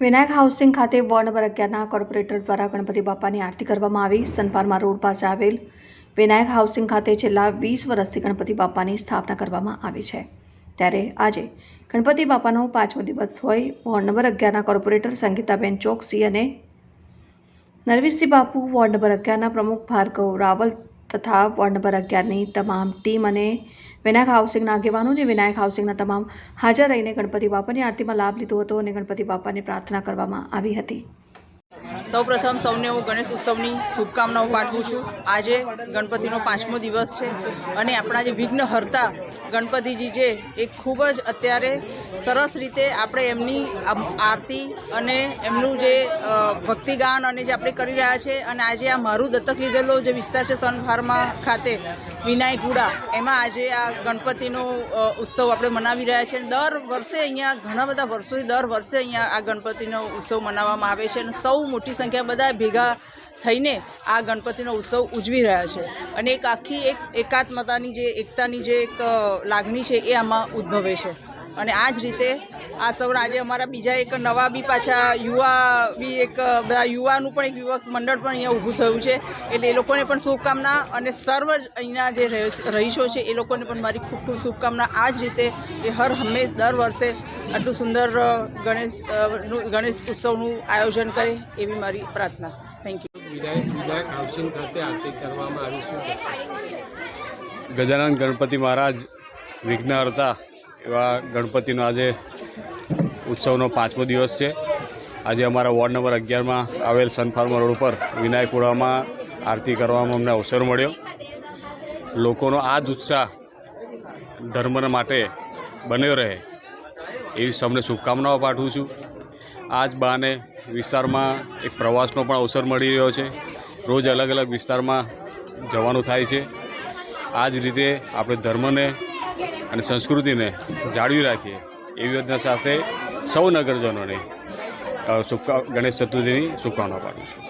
Vinayak housing ખાતે ward number અગિયારના corporator દ્વારા ગણપતિ બાપાની આરતી કરવામાં આવી. સનપારમાં રોડ પાસે આવેલ વિનાયક હાઉસિંગ ખાતે છેલ્લા વીસ વર્ષથી ગણપતિ બાપાની સ્થાપના કરવામાં આવી છે. ત્યારે આજે ગણપતિ બાપાનો પાંચમો દિવસ હોય. વોર્ડ નંબર અગિયારના કોર્પોરેટર સંગીતાબેન ચોકસી અને નરવીસી બાપુ વોર્ડ નંબર અગિયારના પ્રમુખ ભાર્ગવ રાવલ તથા વોર્ડ અગિયારની તમામ ટીમ અને વિનાયક હાઉસિંગના આગેવાનો અને વિનાયક હાઉસિંગના તમામ હાજર રહીને ગણપતિ બાપાની આરતીમાં લાભ લીધો હતો અને ગણપતિ બાપાની પ્રાર્થના કરવામાં આવી હતી. સૌપ્રથમ સૌને હું ગણેશ ઉત્સવની શુભકામનાઓ પાઠવું છું. આજે ગણપતિનો પાંચમો દિવસ છે અને આપણા જે વિઘ્ન હરતા ગણપતિજી છે, એ ખૂબ જ અત્યારે સરસ રીતે આપણે એમની આરતી અને એમનું જે ભક્તિગાન અને જે આપણે કરી રહ્યા છે અને આજે આ મારું દત્તક લીધેલો જે વિસ્તાર છે સન ફાર્મા ખાતે વિનાયકુડા એમાં આજે આ ગણપતિનો ઉત્સવ આપણે મનાવી રહ્યા છીએ દર વર્ષે અહીંયા ઘણા બધા વર્ષોથી દર વર્ષે અહીંયા આ ગણપતિનો ઉત્સવ મનાવવામાં આવે છે અને સૌ મોટી સંખ્યા બધા ભેગા થઈને આ ગણપતિનો ઉત્સવ ઉજવી રહ્યા છે. અને એક આખી એક એકાત્મતાની જે, એકતાની જે એક લાગણી છે એ આમાં ઉદ્ભવે છે. અને આ જ રીતે આ સૌ આજે અમારા બીજા એક નવા બી પાછા યુવા બી એક બધા યુવાનું પણ એક યુવક મંડળ પણ અહીંયા ઊભું થયું છે. એટલે એ લોકોને પણ શુભકામના અને સર્વ અહીંના જે રહે- રહીશો છે એ લોકોને પણ મારી ખૂબ ખૂબ શુભકામના. આ જ રીતે એ હર હંમેશ દર વર્ષે આટલું સુંદર ગણેશ ગણેશ ઉત્સવનું આયોજન કરે એવી મારી પ્રાર્થના. વિનાયક ગજાનંદ ગણપતિ મહારાજ વિઘ્નહર્તા એવા ગણપતિનો આજે ઉત્સવનો પાંચમો દિવસ છે. આજે અમારા વોર્ડ નંબર અગિયારમાં આવેલ સન ફાર્મર રોડ ઉપર વિનાયકપુરામાં આરતી કરવામાં અમને અવસર મળ્યો. લોકોનો આ જ ઉત્સાહ ધર્મના માટે બન્યો રહે એવી સૌને શુભકામનાઓ પાઠવું છું. આ જ બહાને વિસ્તારમાં એક પ્રવાસનો પણ અવસર મળી રહ્યો છે. રોજ અલગ અલગ વિસ્તારમાં જવાનું થાય છે. આ જ રીતે આપણે ધર્મને અને સંસ્કૃતિને જાળવી રાખીએ એવી યોજના સાથે સૌ નગરજનોને ગણેશ ચતુર્થીની શુભકામના પાઠવું છું.